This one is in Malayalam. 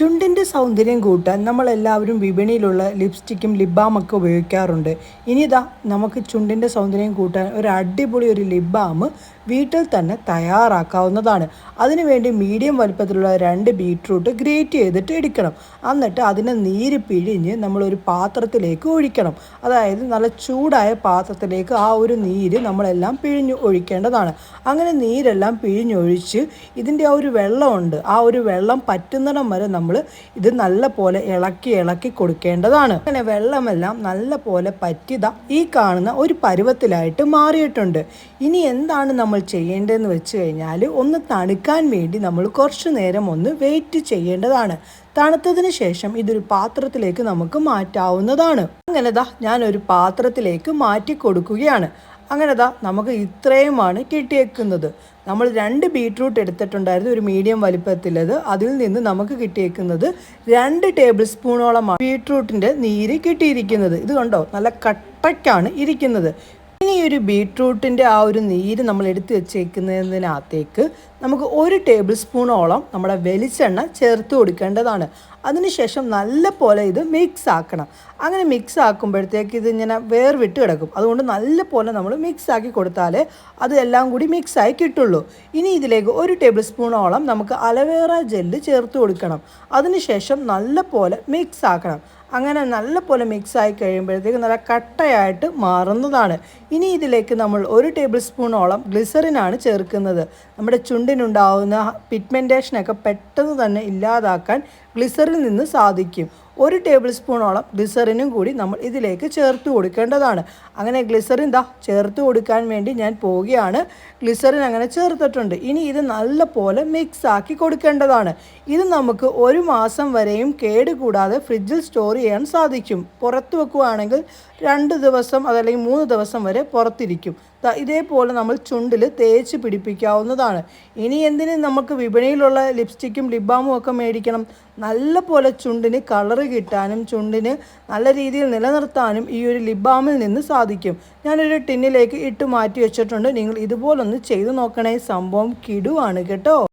ചുണ്ടിന്റെ സൗന്ദര്യം കൂട്ടാൻ നമ്മളെല്ലാവരും വിപണിയിലുള്ള ലിപ്സ്റ്റിക്കും ലിപ് ബാമൊക്കെ ഉപയോഗിക്കാറുണ്ട്. ഇനി ഇതാ നമുക്ക് ചുണ്ടിന്റെ സൗന്ദര്യം കൂട്ടാൻ ഒരു അടിപൊളി ഒരു ലിപ് വീട്ടിൽ തന്നെ തയ്യാറാക്കാവുന്നതാണ്. അതിനുവേണ്ടി മീഡിയം വലുപ്പത്തിലുള്ള രണ്ട് ബീട്രൂട്ട് ഗ്രേറ്റ് ചെയ്തിട്ട് എടുക്കണം. എന്നിട്ട് അതിനെ നീര് പിഴിഞ്ഞ് നമ്മളൊരു പാത്രത്തിലേക്ക് ഒഴിക്കണം. അതായത് നല്ല ചൂടായ പാത്രത്തിലേക്ക് ആ ഒരു നീര് നമ്മളെല്ലാം പിഴിഞ്ഞ് ഒഴിക്കേണ്ടതാണ്. അങ്ങനെ നീരെല്ലാം പിഴിഞ്ഞൊഴിച്ച് ഇതിന്റെ ആ ഒരു വെള്ളമുണ്ട്. ആ ഒരു വെള്ളം പറ്റുന്നിടം വരെ നമ്മൾ ഇത് നല്ല പോലെ ഇളക്കി ഇളക്കി കൊടുക്കേണ്ടതാണ്. അങ്ങനെ വെള്ളമെല്ലാം നല്ല പോലെ പറ്റിത ഈ കാണുന്ന ഒരു പരുവത്തിലായിട്ട് മാറിയിട്ടുണ്ട്. ഇനി എന്താണ് നമ്മൾ ചെയ്യേണ്ടതെന്ന് വെച്ച് കഴിഞ്ഞാൽ ഒന്ന് തണുക്കാൻ വേണ്ടി നമ്മൾ കുറച്ച് നേരം ഒന്ന് വെയിറ്റ് ചെയ്യേണ്ടതാണ്. തണുത്തതിന് ശേഷം ഇതൊരു പാത്രത്തിലേക്ക് നമുക്ക് മാറ്റാവുന്നതാണ്. അങ്ങനെ ദാ ഞാൻ ഒരു പാത്രത്തിലേക്ക് മാറ്റി കൊടുക്കുകയാണ്. അങ്ങനെ ദാ നമുക്ക് ഇത്രയുമാണ് കിട്ടിയേക്കുന്നത്. നമ്മൾ രണ്ട് ബീട്രൂട്ട് എടുത്തിട്ടുണ്ടായിരുന്നു ഒരു മീഡിയം വലിപ്പത്തിലത്. അതിൽ നിന്ന് നമുക്ക് കിട്ടിയേക്കുന്നത് രണ്ട് ടേബിൾ സ്പൂണോളമാണ് ബീട്രൂട്ടിന്റെ നീര് കിട്ടിയിരിക്കുന്നത്. ഇത് കണ്ടോ? നല്ല കട്ടയ്ക്കാണ് ഇരിക്കുന്നത്. ഇനി ഒരു ബീട്രൂട്ടിന്റെ ആ ഒരു നീര് നമ്മൾ എടുത്ത് വെച്ചേക്കുന്നതിനകത്തേക്ക് നമുക്ക് ഒരു ടേബിൾ സ്പൂണോളം നമ്മുടെ വെളിച്ചെണ്ണ ചേർത്ത് കൊടുക്കേണ്ടതാണ്. അതിനുശേഷം നല്ല പോലെ ഇത് മിക്സ് ആക്കണം അങ്ങനെ മിക്സ് ആക്കുമ്പോഴത്തേക്ക് ഇത് ഇങ്ങനെ വേർവിട്ട് കിടക്കും. അതുകൊണ്ട് നല്ല പോലെ നമ്മൾ മിക്സ് ആക്കി കൊടുത്താലേ അത് എല്ലാം കൂടി മിക്സായി കിട്ടുള്ളൂ. ഇനി ഇതിലേക്ക് ഒരു ടേബിൾ സ്പൂണോളം നമുക്ക് അലവേറ ജെല്ല് ചേർത്ത് കൊടുക്കണം. അതിനുശേഷം നല്ല പോലെ മിക്സ് ആക്കണം അങ്ങനെ നല്ല പോലെ മിക്സ് ആയി കഴിയുമ്പോഴത്തേക്ക് നല്ല കട്ടയായിട്ട് മാറുന്നതാണ്. ഇനി ഇതിലേക്ക് നമ്മൾ ഒരു ടേബിൾ സ്പൂണോളം ഗ്ലിസറിനാണ് ചേർക്കുന്നത്. നമ്മുടെ ചുണ്ടിനുണ്ടാവുന്ന പിഗ്മെന്റേഷനൊക്കെ പെട്ടെന്ന് തന്നെ ഇല്ലാതാക്കാൻ ഗ്ലിസറിൽ നിന്ന് സാധിക്കും. ഒരു ടേബിൾ സ്പൂണോളം ഗ്ലിസറിനും കൂടി നമ്മൾ ഇതിലേക്ക് ചേർത്ത് കൊടുക്കേണ്ടതാണ്. അങ്ങനെ ഗ്ലിസറിൻ ദാ ചേർത്ത് കൊടുക്കാൻ വേണ്ടി ഞാൻ പോവുകയാണ്. ഗ്ലിസറിൻ അങ്ങനെ ചേർത്തിട്ടുണ്ട്. ഇനി ഇത് നല്ല പോലെ മിക്സ് ആക്കി കൊടുക്കേണ്ടതാണ്. ഇത് നമുക്ക് ഒരു മാസം വരെയും കേടുകൂടാതെ ഫ്രിഡ്ജിൽ സ്റ്റോർ ചെയ്യാൻ സാധിക്കും. പുറത്ത് വെക്കുകയാണെങ്കിൽ രണ്ട് ദിവസം അതല്ലെങ്കിൽ മൂന്ന് ദിവസം വരെ പുറത്തിരിക്കും. ഇതേപോലെ നമ്മൾ ചുണ്ടിൽ തേച്ച് പിടിപ്പിക്കാവുന്നതാണ്. ഇനി എന്തിന് നമുക്ക് വിപണിയിലുള്ള ലിപ്സ്റ്റിക്കും ലിപ് ബാമും ഒക്കെ മേടിക്കണം? നല്ല പോലെ ചുണ്ടിന് കളറ് കിട്ടാനും ചുണ്ടിന് നല്ല രീതിയിൽ നിലനിർത്താനും ഈ ഒരു ലിപ് ബാമിൽ നിന്ന് സാധിക്കും. ഞാനൊരു ടിന്നിലേക്ക് ഇട്ട് മാറ്റി വെച്ചിട്ടുണ്ട്. നിങ്ങൾ ഇതുപോലൊന്ന് ചെയ്തു നോക്കണേ. സംഭവം കിടുവാണ് കേട്ടോ.